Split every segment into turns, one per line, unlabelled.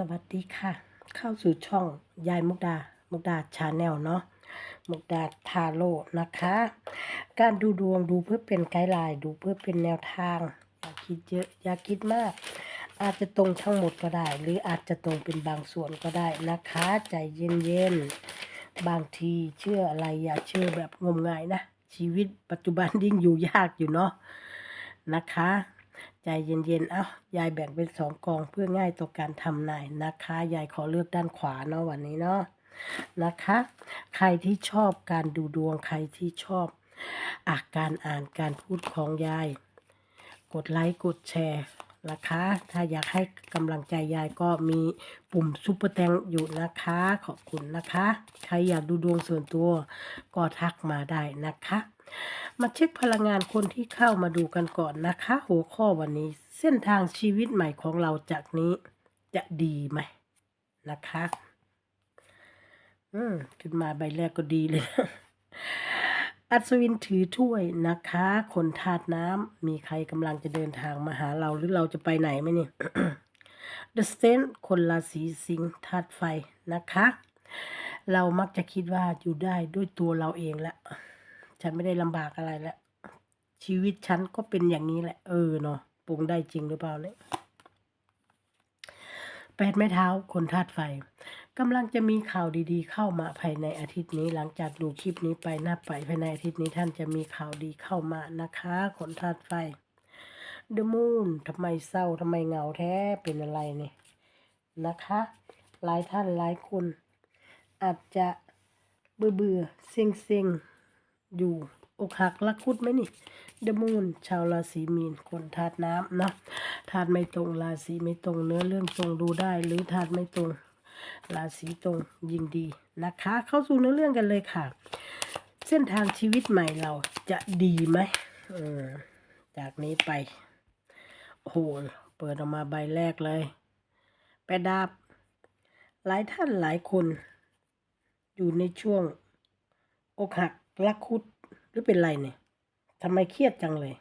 สวัสดีค่ะ เข้าสู่ช่องยายมุกดา มุกดาชาแนลเนาะมุกดาทาโร่นะคะ การดูดวงดูเพื่อเป็นไกด์ไลน์ดูเพื่อเป็นแนวทาง อย่าคิดเยอะอย่าคิดมาก อาจจะตรงทั้งหมดก็ได้ หรืออาจจะตรงเป็นบางส่วนก็ได้นะคะ ใจเย็นๆบางทีเชื่ออะไรอย่าเชื่อแบบงมงายนะชีวิตปัจจุบันยิ่งอยู่ยากอยู่เนาะนะคะ ใจเย็นๆ เอ้ายายแบ่งเป็นสองกองเพื่อง่ายต่อการทำนายนะคะ ยายขอเลือกด้านขวาเนาะวันนี้เนาะนะคะ ใครที่ชอบการดูดวงใครที่ชอบอาการอ่านการพูดของยาย กดไลค์กดแชร์นะคะ ถ้าอยากให้กำลังใจยายก็มีปุ่มซุปเปอร์แตงอยู่นะคะ ขอบคุณนะคะ ใครอยากดูดวงส่วนตัวก็ทักมาได้นะคะ มาเช็คพลังงานคนที่เข้ามาดูกันก่อนนะคะ หัวข้อวันนี้เส้นทางชีวิตใหม่ของเราจากนี้จะดีไหมนะคะ อืมขึ้นมาใบแรกก็ดีเลย อัศวินถือถ้วยนะคะ คนธาตุน้ำมีใครกำลังจะเดินทางมาหาเราหรือเราจะไปไหนไหมเนี่ย The s t a n คนราศีสิงห์ธาตุไฟนะคะ เรามักจะคิดว่าอยู่ได้ด้วยตัวเราเองแหละ ฉันไม่ได้ลำบากอะไรแล้วชีวิตฉันก็เป็นอย่างนี้แหละ เออเนาะปรุงได้จริงหรือเปล่าเนี่ยแปดไม้เท้าคนธาตุไฟกำลังจะมีข่าวดีๆ เข้ามาภายในอาทิตย์นี้หลังจากดูคลิปนี้ไปหน้าไปภายในอาทิตย์นี้ท่านจะมีข่าวดีเข้ามานะคะ คนธาตุไฟ The Moon ทำไมเศร้าทำไมเหงาแท้เป็นอะไรเนี่ยนะคะ หลายท่านหลายคน อาจจะเบื่อเบื่อๆเซ็งเซ็งๆ อยู่อกหักรักคุดไหมนี่เดมูนชาวราศีมีนคนธาตุน้ำเนาะธาตุไม่ตรงราศีไม่ตรงเนื้อเรื่องตรงดูได้ หรือธาตุไม่ตรง ราศีตรงยิ่งดีนะคะ เข้าสู่เนื้อเรื่องกันเลยค่ะ เส้นทางชีวิตใหม่เราจะดีไหมจากนี้ไปโอ้โหเปิดออกมาใบแรกเลยแปดดาบ หลายท่านหลายคน อยู่ในช่วงอกหัก รักคุดหรือเป็นไรเนี่ยทำไมเครียดจังเลย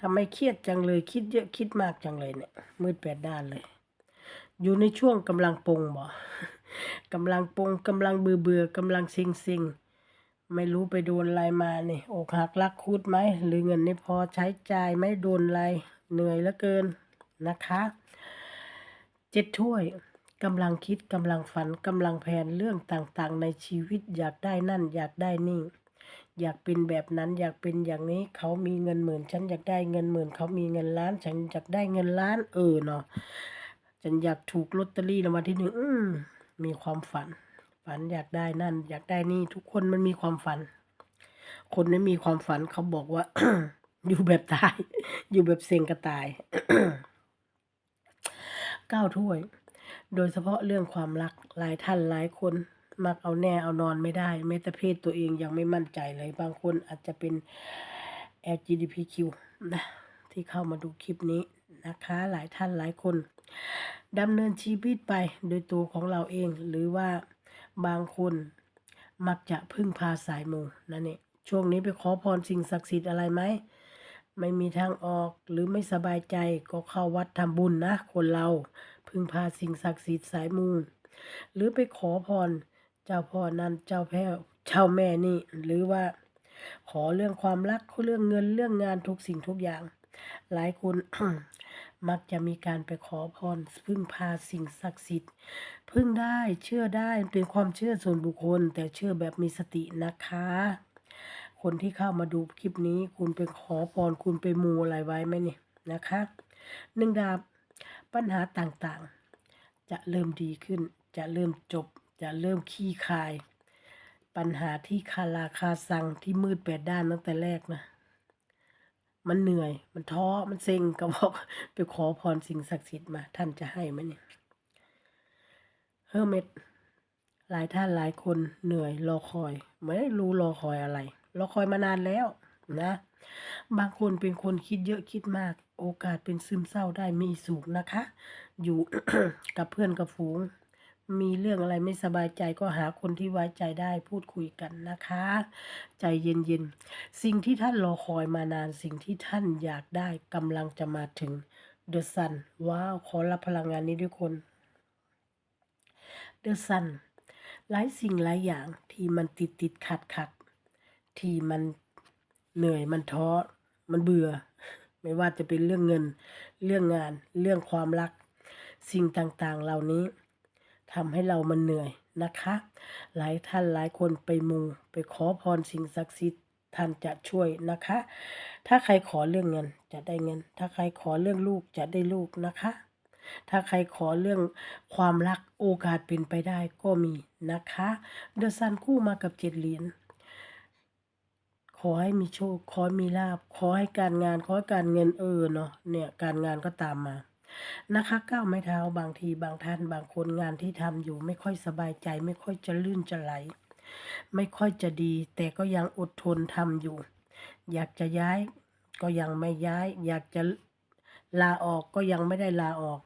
ทำไมเครียดจังเลย คิดเยอะคิดมากจังเลยเนี่ย มืดแปดด้านเลย อยู่ในช่วงกำลังปงบ่กำลังปงกำลังเบื่อเบื่อกำลังซิงซิงไม่รู้ไปโดนอะไรมาเนี่ยอกหักรักคุดไหมหรือเงินไม่พอใช้จ่ายไม่โดนอะไรเหนื่อยเหลือเกินนะคะเจ็ดถ้วย กำลังคิดกำลังฝันกำลังแผนเรื่องต่างๆ ในชีวิตอยากได้นั่น อยากได้นี่ อยากเป็นแบบนั้นอยากเป็นอย่างนี้เขามีเงินหมื่น ฉันอยากได้เงินหมื่น เขามีเงินล้าน ฉันอยากได้เงินล้าน เออเนาะฉันอยากถูกลอตเตอรี่รางวัลที่หนึ่งมมีความฝัน ฝันอยากได้นั่น อยากได้นี่ทุกคนมันมีความฝัน คนไม่มีความฝันเขาบอกว่า อยู่แบบตาย อยู่แบบเซ็งกระตายเก้าถ้วย โดยเฉพาะเรื่องความรักหลายท่านหลายคนมักเอาแน่เอานอนไม่ได้แม้แต่เพศตัวเองยังไม่มั่นใจเลย บางคนอาจจะเป็น LGBTQ นะที่เข้ามาดูคลิปนี้นะคะ หลายท่านหลายคนดำเนินชีวิตไปโดยตัวของเราเอง หรือว่าบางคนมักจะพึ่งพาสายมูนั่นเองช่วงนี้ไปขอพรสิ่งศักดิ์สิทธิ์อะไรไหมไม่มีทางออกหรือไม่สบายใจก็เข้าวัดทำบุญนะ คนเรา พึ่งพาสิ่งศักดิ์สิทธิ์สายมูหรือไปขอพรเจ้าพ่อนั้นเจ้าแพ้เจ้าแม่นี่ หรือว่า ขอเรื่องความรักเรื่องเงินเรื่องงานทุกสิ่งทุกอย่าง หลายคนมักจะมีการไปขอพรพึ่งพาสิ่งศักดิ์สิทธิ์พึ่งได้เชื่อได้เป็นความเชื่อส่วนบุคคล แต่เชื่อแบบมีสตินะคะ คนที่เข้ามาดูคลิปนี้ คุณไปขอพรคุณไปมูอะไรไว้ไหมเนี่ยนะคะหนึ่งดาบ ปัญหาต่างๆ จะเริ่มดีขึ้น จะเริ่มจบ จะเริ่มขี้คาย ปัญหาที่คาราคาซังที่มืดแปดด้านตั้งแต่แรกนะมันเหนื่อย มันท้อ มันเซ็งก็บอกไปขอพรสิ่งศักดิ์สิทธิ์มา ท่านจะให้ไหมเนี่ยเฮอร์เมตหลายท่านหลายคนเหนื่อยรอคอย ไม่รู้รอคอยอะไร รอคอยมานานแล้ว นะ บางคนเป็นคนคิดเยอะคิดมาก โอกาสเป็นซึมเศร้าได้มีสูงนะคะ อยู่กับเพื่อนกับฝูง มีเรื่องอะไรไม่สบายใจก็หาคนที่ไว้ใจได้พูดคุยกันนะคะ ใจเย็นๆ สิ่งที่ท่านรอคอยมานานสิ่งที่ท่านอยากได้กำลังจะมาถึง The Sun ว้าวขอรับพลังงานนี้ด้วยคนเดอะซันหลายสิ่งหลายอย่างที่มันติดติดขัดขัดที่มัน เหนื่อยมันท้อมันเบื่อ ไม่ว่าจะเป็นเรื่องเงิน เรื่องงาน เรื่องความรัก สิ่งต่างๆเหล่านี้ทำให้เรามันเหนื่อยนะคะ หลายท่านหลายคนไปมูไปขอพรสิ่งศักดิ์สิทธิ์ท่านจะช่วยนะคะ ถ้าใครขอเรื่องเงินจะได้เงิน ถ้าใครขอเรื่องลูกจะได้ลูกนะคะ ถ้าใครขอเรื่องความรักโอกาสเป็นไปได้ก็มีนะคะ เดอะซันคู่มากับเจ็ดเหรียญ ขอให้มีโชค ขอมีลาบ ขอให้การงาน ขอให้การเงินเออเนาะ เนี่ยการงานก็ตามมา นะคะก้าวไม้เท้าบางทีบางท่านบางคนงานที่ทำอยู่ไม่ค่อยสบายใจ ไม่ค่อยจะลื่นจะไหล ไม่ค่อยจะดี แต่ก็ยังอดทนทำอยู่ อยากจะย้ายก็ยังไม่ย้าย อยากจะลาออกก็ยังไม่ได้ลาออก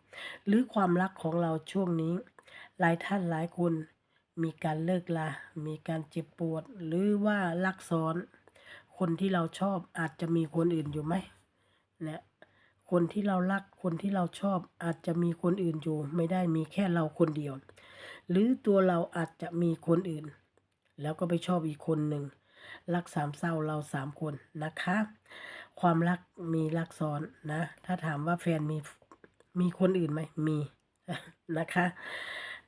หรือความรักของเราช่วงนี้ หลายท่านหลายคนมีการเลิกลา มีการเจ็บปวด หรือว่ารักซ้อน คนที่เราชอบอาจจะมีคนอื่นอยู่ไหมเนี่ยคนที่เรารักคนที่เราชอบอาจจะมีคนอื่นอยู่ ไม่ได้มีแค่เราคนเดียว หรือตัวเราอาจจะมีคนอื่น แล้วก็ไปชอบอีกคนหนึ่งรักสามเศร้าเราสามคนนะคะ ความรักมีรักซ้อนนะ ถ้าถามว่าแฟนมีมีคนอื่นไหมมีนะคะ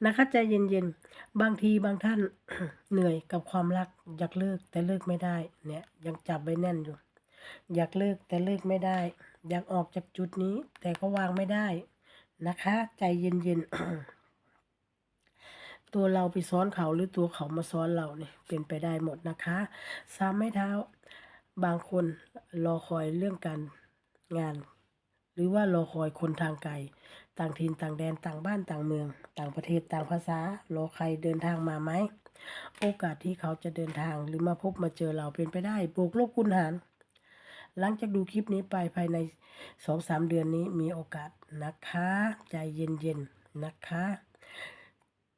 นะคะใจเย็นๆ บางทีบางท่านเหนื่อยกับความรัก อยากเลิกแต่เลิกไม่ได้ เนี่ยยังจับไว้แน่นอยู่ อยากเลิกแต่เลิกไม่ได้ อยากออกจากจุดนี้ แต่ก็วางไม่ได้นะคะ ใจเย็นๆ ตัวเราไปซ้อนเขาหรือตัวเขามาซ้อนเราเนี่ยเป็นไปได้หมดนะคะสามไม้เท้าบางคนรอคอยเรื่องการงาน หรือว่ารอคอยคนทางไกล ต่างถิ่นต่างแดนต่างบ้านต่างเมือง ต่างประเทศต่างภาษา รอใครเดินทางมาไหม โอกาสที่เขาจะเดินทางหรือมาพบมาเจอเราเป็นไปได้บวกลบคูณหาร หลังจากดูคลิปนี้ไปภายในสองสามเดือนนี้มีโอกาสนะคะ ใจเย็นๆนะคะ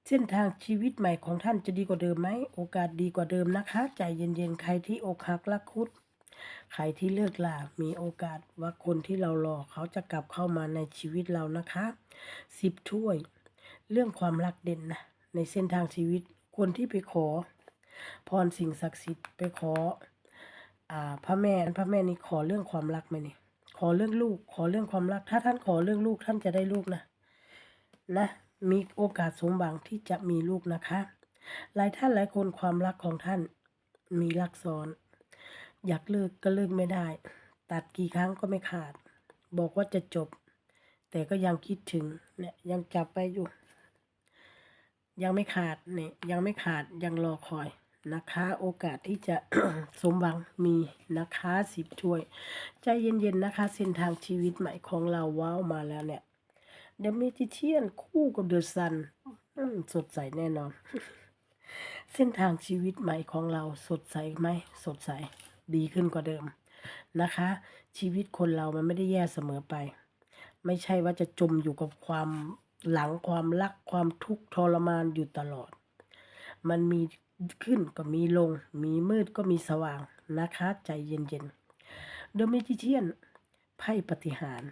เส้นทางชีวิตใหม่ของท่านจะดีกว่าเดิมไหม โอกาสดีกว่าเดิมนะคะ ใจเย็นๆ ใครที่อกหักรักคุด ใครที่เลิกลามีโอกาสว่าคนที่เรารอเขาจะกลับเข้ามาในชีวิตเรานะคะสิบถ้วย เรื่องความรักเด่นนะในเส้นทางชีวิตคนที่ไปขอ พรสิ่งศักดิ์สิทธิ์ไปขออ่าพระแม่พระแม่นี่ขอเรื่องความรักไหมนี่ขอเรื่องลูกขอเรื่องความรัก ถ้าท่านขอเรื่องลูกท่านจะได้ลูกนะนะมีโอกาสสมหวังที่จะมีลูกนะคะ หลายท่านหลายคนความรักของท่านมีรักซ้อน อยากเลิกก็เลิกไม่ได้ ตัดกี่ครั้งก็ไม่ขาด บอกว่าจะจบ แต่ก็ยังคิดถึงเนี่ยยังจับไปอยู่ ยังไม่ขาดเนี่ยยังไม่ขาดยังรอคอยนะคะ โอกาสที่จะสมหวังมีนะคะสิบถ้วย ใจเย็นๆนะคะ เส้นทางชีวิตใหม่ของเราว้าวมาแล้วเนี่ยเดอะเมจิเชียนคู่กับเดอะซันสดใสแน่นอน เส้นทางชีวิตใหม่ของเราสดใสไหม สดใส ดีขึ้นกว่าเดิมนะคะ ชีวิตคนเรามันไม่ได้แย่เสมอไป ไม่ใช่ว่าจะจมอยู่กับความหลังความรักความทุกข์ทรมานอยู่ตลอด มันมีขึ้นก็มีลง มีมืดก็มีสว่างนะคะ ใจเย็นๆ The Magician ไพ่ปฏิหาร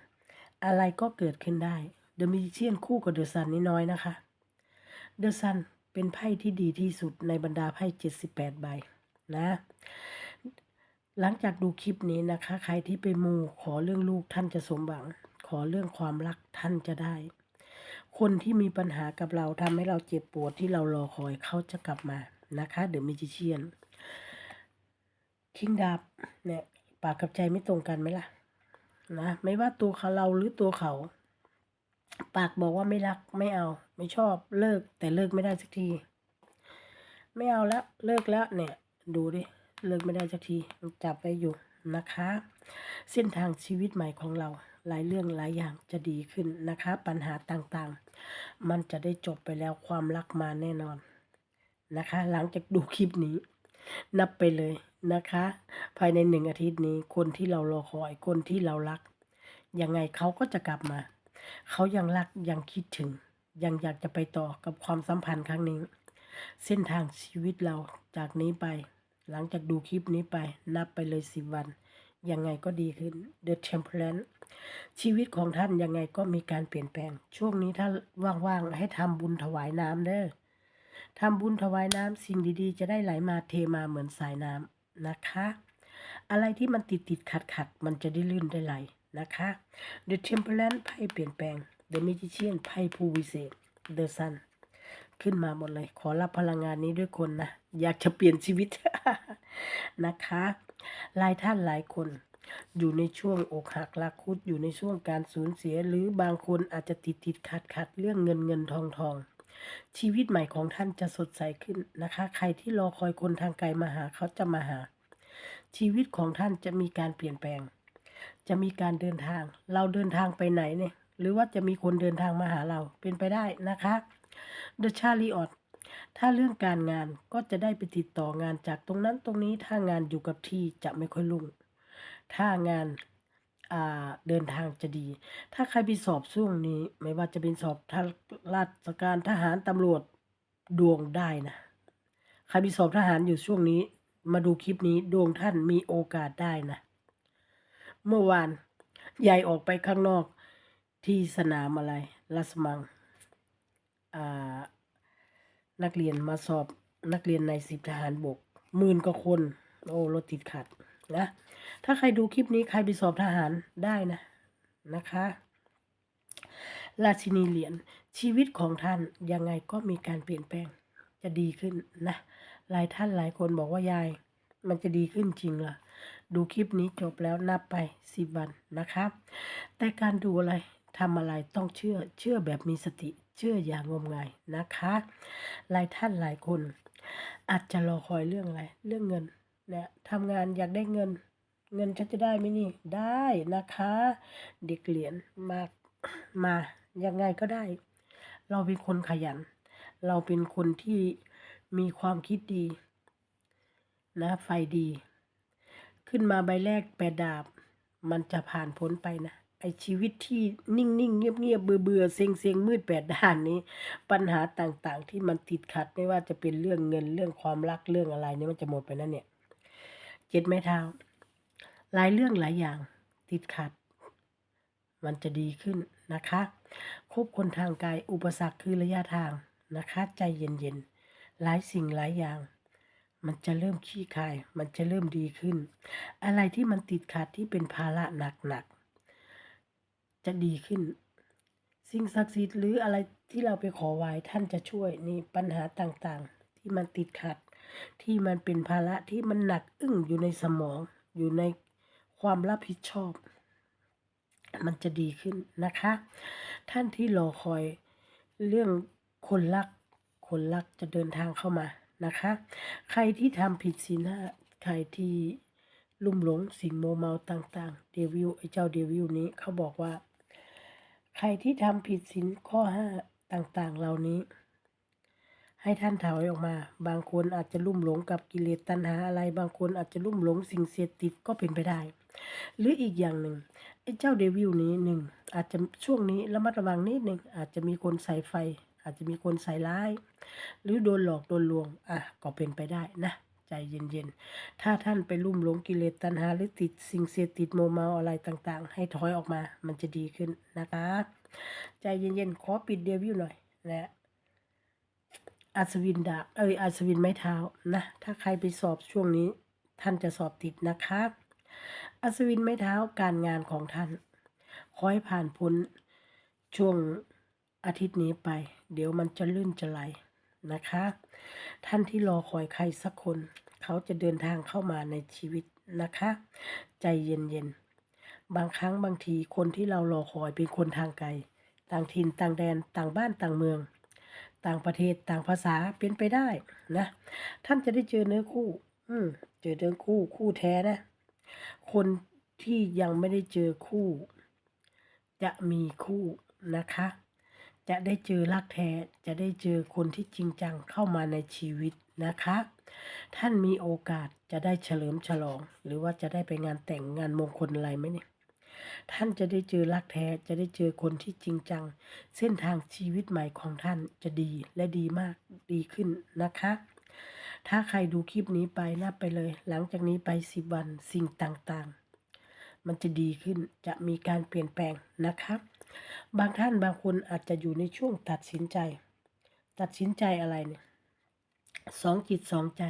อะไรก็เกิดขึ้นได้ The Magician คู่กับ The Sun นี่น้อยนะคะ The Sun เป็นไพ่ที่ดีที่สุดในบรรดาไพ่78ใบนะ หลังจากดูคลิปนี้นะคะ ใครที่ไปมูขอเรื่องลูกท่านจะสมหวัง ขอเรื่องความรักท่านจะได้ คนที่มีปัญหากับเราทำให้เราเจ็บปวดที่เรารอคอยเขาจะกลับมานะคะเดอะมิจิเชียนคิงดาบเนี่ยปากกับใจไม่ตรงกันไหมล่ะนะไม่ว่าตัวเขาเราหรือตัวเขา ปากบอกว่าไม่รักไม่เอา ไม่ชอบเลิกแต่เลิกไม่ได้สักที ไม่เอาแล้วเลิกแล้วเนี่ย ดูดิ เลิกไม่ได้สักทีจับไปอยู่นะคะ เส้นทางชีวิตใหม่ของเรา หลายเรื่องหลายอย่างจะดีขึ้นนะคะ ปัญหาต่างๆ มันจะได้จบไปแล้วความรักมาแน่นอนนะคะ หลังจากดูคลิปนี้ นับไปเลยนะคะ ภายในหนึ่งอาทิตย์นี้คนที่เรารอคอยคนที่เรารัก ยังไงเขาก็จะกลับมา เขายังรักยังคิดถึง ยังอยากจะไปต่อกับความสัมพันธ์ครั้งนี้ เส้นทางชีวิตเราจากนี้ไป หลังจากดูคลิปนี้ไปนับไปเลยสิบวัน ยังไงก็ดีขึ้น The Temperance ชีวิตของท่านยังไงก็มีการเปลี่ยนแปลง ช่วงนี้ถ้าว่างๆ ให้ทำบุญถวายน้ำเด้อทำบุญถวายน้ำสิ่งดีๆ จะได้ไหลมาเทมาเหมือนสายน้ำนะคะ อะไรที่มันติดติดขัดขัดๆมันจะได้ลื่นได้ไหลนะคะ The Temperance ไพ่เปลี่ยนแปลง The Magician ไพ่ผู้วิเศษ The Sun ขึ้นมาหมดเลย ขอรับพลังงานนี้ด้วยคนนะ อยากจะเปลี่ยนชีวิตนะคะ หลายท่านหลายคน อยู่ในช่วงอกหักรักคุดอยู่ในช่วงการสูญเสีย หรือบางคนอาจจะติดติดขัดขัดเรื่องเงินเงินทองทองชีวิตใหม่ของท่านจะสดใสขึ้นนะคะ ใครที่รอคอยคนทางไกลมาหาเขาจะมาหา ชีวิตของท่านจะมีการเปลี่ยนแปลง จะมีการเดินทาง เราเดินทางไปไหนเนี่ย หรือว่าจะมีคนเดินทางมาหาเราเป็นไปได้นะคะ The Chariot ถ้าเรื่องการงานก็จะได้ไปติดต่องานจากตรงนั้นตรงนี้ถ้างานอยู่กับที่จะไม่ค่อยรุ่ง ถ้างานเดินทางจะดี ถ้าใครไปสอบช่วงนี้ ไม่ว่าจะเป็นสอบทาราชการทหารตำรวจดวงได้นะ ใครไปสอบทหารอยู่ช่วงนี้ มาดูคลิปนี้ดวงท่านมีโอกาสได้นะ เมื่อวานยายออกไปข้างนอกที่สนามอะไรลัสมัง อ่า นักเรียนมาสอบนักเรียนในสิบทหารบกหมื่นกว่าคน โอ้รถติดขัดนะ ถ้าใครดูคลิปนี้ใครไปสอบทหารได้นะนะคะ ราชินีเหรียญชีวิตของท่านยังไงก็มีการเปลี่ยนแปลงจะดีขึ้นนะหลายท่านหลายคนบอกว่ายาย มันจะดีขึ้นจริงเหรอดูคลิปนี้จบแล้วนับไปสิบวันนะครับแต่การดูอะไรทำอะไรต้องเชื่อเชื่อแบบมีสติ เชื่ออย่างงมงายนะคะ หลายท่านหลายคนอาจจะรอคอยเรื่องอะไร เรื่องเงินเนี่ยทำงานอยากได้เงิน เงินฉันจะได้ไหมนี่ ได้นะคะ เด็กเหรียญมามายังไงก็ได้ เราเป็นคนขยัน เราเป็นคนที่มีความคิดดี นะไฟดี ขึ้นมาใบแรกแปดดาบ มันจะผ่านพ้นไปนะ ไอชีวิตที่นิ่งๆ เงียบๆ เบื่อเบื่อเซ็งเซ็งมืดแปดด้านนี้ ปัญหาต่างๆ ที่มันติดขัดไม่ว่าจะเป็นเรื่องเงินเรื่องความรักเรื่องอะไรเนี่ยมันจะหมดไปนั่นเนี่ยเจ็ดไม้เท้าหลายเรื่องหลายอย่างติดขัด มันจะดีขึ้นนะคะคบคนทางกายอุปสรรคคือระยะทางนะคะ ใจเย็นๆ หลายสิ่งหลายอย่าง มันจะเริ่มขี้คาย มันจะเริ่มดีขึ้น อะไรที่มันติดขัดที่เป็นภาระหนักๆ จะดีขึ้น สิ่งศักดิ์สิทธิ์หรืออะไรที่เราไปขอไว้ท่านจะช่วยนี่ปัญหาต่างๆ ที่มันติดขัด ที่มันเป็นภาระที่มันหนักอึ้งอยู่ในสมอง อยู่ในความรับผิดชอบ มันจะดีขึ้นนะคะ ท่านที่รอคอยเรื่องคนรัก คนรักจะเดินทางเข้ามานะคะ ใครที่ทำผิดศีลห้าใครที่ลุ่มหลงสิ่งโมเมาต่าง ๆ เดวิลไอ้เจ้าเดวิลนี้เขาบอกว่า ใครที่ทำผิดศีลข้อห้าต่างๆ เหล่านี้ ให้ท่านถอยออกมา บางคนอาจจะลุ่มหลงกับกิเลสตัณหาอะไร บางคนอาจจะลุ่มหลงสิ่งเสพติดก็เป็นไปได้ หรืออีกอย่างหนึ่งไอ้เจ้าเดวิลนี้หนึ่งอาจจะช่วงนี้ระมัดระวังนิดหนึ่งอาจจะมีคนใส่ไฟ อาจจะมีคนใส่ร้าย หรือโดนหลอกโดนลวงอะก็เป็นไปได้นะ ใจเย็นๆ ถ้าท่านไปลุ่มหลงกิเลสตัณหาหรือติดสิ่งเสพติดโมเมาอะไรต่างๆ ให้ถอยออกมา มันจะดีขึ้นนะคะ ใจเย็นๆ ขอปิดเดวิลหน่อยนะอัศวินดาบเอ้ยอัศวินไม้เท้านะ ถ้าใครไปสอบช่วงนี้ ท่านจะสอบติดนะคะอัศวินไม้เท้าการงานของท่านขอให้ผ่านพ้นช่วงอาทิตย์นี้ไป เดี๋ยวมันจะลื่นจะไหล นะคะ ท่านที่รอคอยใครสักคน เขาจะเดินทางเข้ามาในชีวิตนะคะ ใจเย็นๆ บางครั้งบางทีคนที่เรารอคอยเป็นคนทางไกล ต่างถิ่นต่างแดนต่างบ้านต่างเมือง ต่างประเทศต่างภาษาเป็นไปได้นะ ท่านจะได้เจอเนื้อคู่ อืมเจอเนื้อคู่คู่แท้นะ คนที่ยังไม่ได้เจอคู่ จะมีคู่นะคะ จะได้เจอรักแท้ จะได้เจอคนที่จริงจังเข้ามาในชีวิตนะคะ ท่านมีโอกาสจะได้เฉลิมฉลอง หรือว่าจะได้ไปงานแต่งงานมงคลอะไรไหมเนี่ยท่านจะได้เจอรักแท้ จะได้เจอคนที่จริงจัง เส้นทางชีวิตใหม่ของท่านจะดีและดีมากดีขึ้นนะคะ ถ้าใครดูคลิปนี้ไปนับไปเลย หลังจากนี้ไปสิบวันสิ่งต่างๆ มันจะดีขึ้นจะมีการเปลี่ยนแปลงนะครับ บางท่านบางคนอาจจะอยู่ในช่วงตัดสินใจ ตัดสินใจอะไรเนี่ยสองจิตสองใจ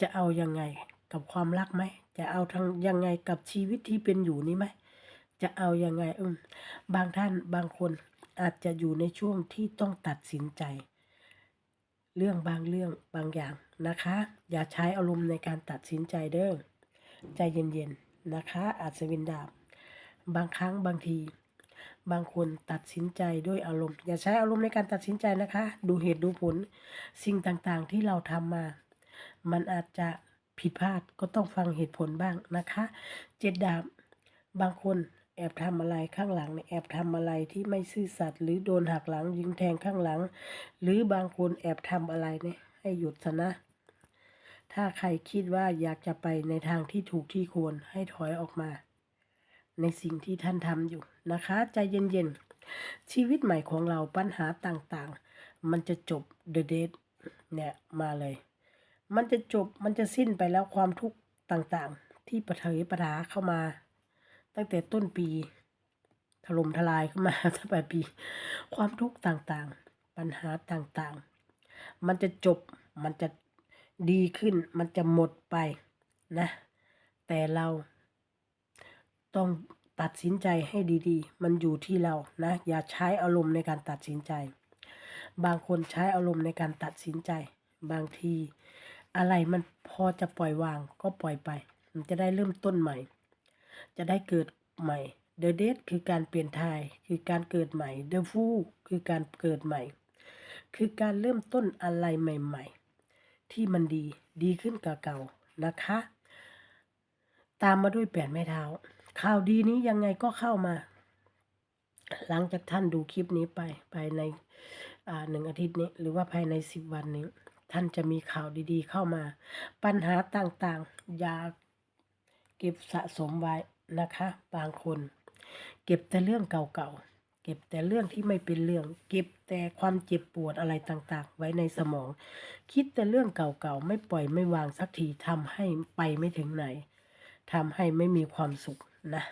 จะเอายังไงกับความรักไหมจะเอาทางยังไงกับชีวิตที่เป็นอยู่นี้ไหมจะเอายังไงอืมบางท่านบางคนอาจจะอยู่ในช่วงที่ต้องตัดสินใจ เรื่องบางเรื่องบางอย่างนะคะ อย่าใช้อารมณ์ในการตัดสินใจเด้อใจเย็นๆ นะคะ อาจวินดาบบางครั้งบางที บางคนตัดสินใจด้วยอารมณ์ อย่าใช้อารมณ์ในการตัดสินใจนะคะ ดูเหตุดูผลสิ่งต่างๆที่เราทำมา มันอาจจะผิดพลาดก็ต้องฟังเหตุผลบ้างนะคะเจ็ดดาบบางคนแอบทำอะไรข้างหลังเนี่ยแอบทำอะไรที่ไม่ซื่อสัตย์หรือโดนหักหลังยิงแทงข้างหลัง หรือบางคนแอบทำอะไรเนี่ยให้หยุดซะนะ ถ้าใครคิดว่าอยากจะไปในทางที่ถูกที่ควรให้ถอยออกมา ในสิ่งที่ท่านทำอยู่นะคะ ใจเย็นๆ ชีวิตใหม่ของเราปัญหาต่างๆ มันจะจบเดอะเดทเนี่ยมาเลย มันจะจบมันจะสิ้นไปแล้วความทุกข์ต่างๆ ที่ประเทยประดาเข้ามา ตั้งแต่ต้นปีถล่มทลายขึ้นมาตั้งแต่ปี ความทุกข์ต่างๆ ปัญหาต่างๆ มันจะจบมันจะ ดีขึ้นมันจะหมดไปนะ แต่เราต้องตัดสินใจให้ดีๆ มันอยู่ที่เรานะ อย่าใช้อารมณ์ในการตัดสินใจ บางคนใช้อารมณ์ในการตัดสินใจ บางที อะไรมันพอจะปล่อยวางก็ปล่อยไป มันจะได้เริ่มต้นใหม่ จะได้เกิดใหม่ The Death คือการเปลี่ยนทาย คือการเกิดใหม่ The Fool คือการเกิดใหม่ คือการเริ่มต้นอะไรใหม่ ๆ ที่มันดีดีขึ้นกว่าเก่านะคะ ตามมาด้วยแปดไม้เท้าข่าวดีนี้ยังไงก็เข้ามา หลังจากท่านดูคลิปนี้ไปภายในหนึ่งอาทิตย์นี้ หรือว่าภายในสิบวันนี้ ท่านจะมีข่าวดีๆเข้ามา ปัญหาต่างๆ อย่าเก็บสะสมไว้นะคะ บางคน เก็บแต่เรื่องเก่าๆ ก็บแต่เรื่องที่ไม่เป็นเรื่อง เก็บแต่ความเจ็บปวดอะไรต่างๆ ไว้ในสมอง คิดแต่เรื่องเก่าๆ ไม่ปล่อยไม่วางสักทีทำให้ไปไม่ถึงไหนทำให้ไม่มีความสุขนะ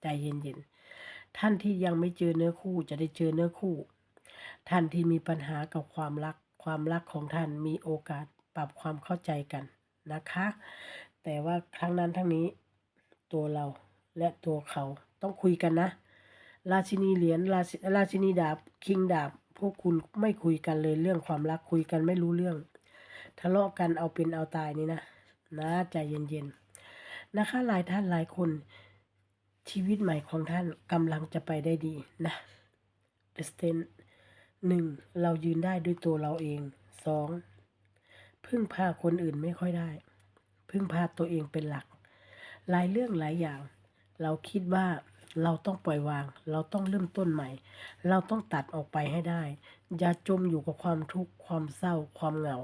ใจเย็นๆ ท่านที่ยังไม่เจอเนื้อคู่จะได้เจอเนื้อคู่ ท่านที่มีปัญหากับความรัก ความรักของท่านมีโอกาสปรับความเข้าใจกันนะคะ แต่ว่าครั้งนั้นทั้งนี้ตัวเราและตัวเขาต้องคุยกันนะ ราชินีเหรียญราชราชินีดาบคิงดาบ พวกคุณไม่คุยกันเลยเรื่องความรักคุยกันไม่รู้เรื่อง ทะเลาะกันเอาเป็นเอาตายนี่นะนะใจเย็นๆนะคะหลายท่านหลายคนชีวิตใหม่ของท่านกำลังจะไปได้ดีนะเดสเตนหนึ่งเรายืนได้ด้วยตัวเราเองสองพึ่งพาคนอื่นไม่ค่อยได้ พึ่งพาตัวเองเป็นหลัก หลายเรื่องหลายอย่าง เราคิดว่า เราต้องปล่อยวาง เราต้องเริ่มต้นใหม่ เราต้องตัดออกไปให้ได้ อย่าจมอยู่กับความทุกข์ความเศร้า ความเหงา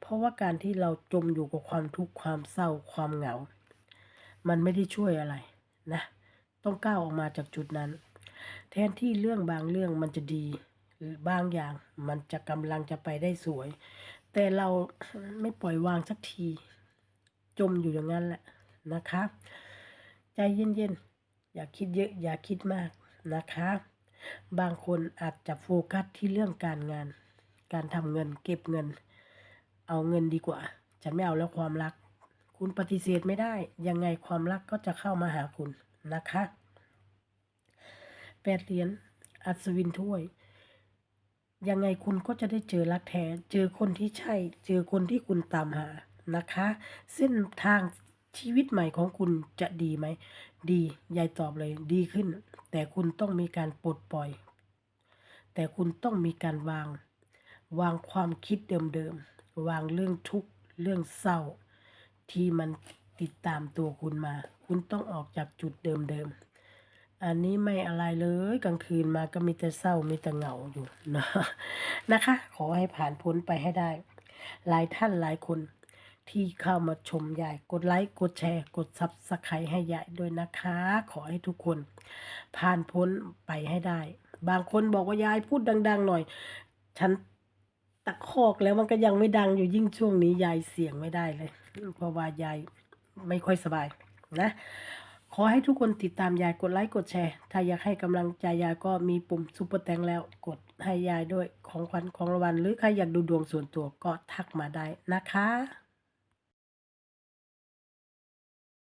เพราะว่าการที่เราจมอยู่กับความทุกข์ความเศร้า ความเหงา มันไม่ได้ช่วยอะไรนะ ต้องก้าวออกมาจากจุดนั้น แทนที่เรื่องบางเรื่องมันจะดีหรือบางอย่างมันจะกำลังจะไปได้สวย แต่เราไม่ปล่อยวางสักที จมอยู่อย่างนั้นแหละนะคะ ใจเย็นๆ อย่าคิดเยอะอย่าคิดมากนะคะ บางคนอาจจะโฟกัสที่เรื่องการงาน การทำเงินเก็บเงิน เอาเงินดีกว่า ฉันไม่เอาแล้วความรัก คุณปฏิเสธไม่ได้ ยังไงความรักก็จะเข้ามาหาคุณนะคะแปดเหรียญอัศวินถ้วย ยังไงคุณก็จะได้เจอรักแท้ เจอคนที่ใช่ เจอคนที่คุณตามหานะคะ เส้นทางชีวิตใหม่ของคุณจะดีไหม ดียายตอบเลยดีขึ้น แต่คุณต้องมีการปลดปล่อย แต่คุณต้องมีการวาง วางความคิดเดิมๆวางเรื่องทุกข์เรื่องเศร้า ที่มันติดตามตัวคุณมา คุณต้องออกจากจุดเดิมๆอันนี้ไม่อะไรเลยกลางคืนมาก็มีแต่เศร้ามีแต่เหงาอยู่นะนะคะ ขอให้ผ่านพ้นไปให้ได้ หลายท่านหลายคน ที่เข้ามาชมยาย กดไลค์ กดแชร์ กดซับสไครต์ให้ยายด้วยนะคะ ขอให้ทุกคน ผ่านพ้นไปให้ได้ บางคนบอกว่ายายพูดดัง ๆ หน่อย ฉันตะคอกแล้วมันก็ยังไม่ดังอยู่ยิ่งช่วงนี้ยายเสียงไม่ได้เลย เพราะว่ายายไม่ค่อยสบายนะ ขอให้ทุกคนติดตามยายกดไลค์กดแชร์ ถ้าอยากให้กำลังใจยายก็มีปุ่มซุปเปอร์แตงแล้วกดให้ยายด้วยของขวัญของรางวัลหรือใครอยากดูดวงส่วนตัวก็ทักมาได้นะคะ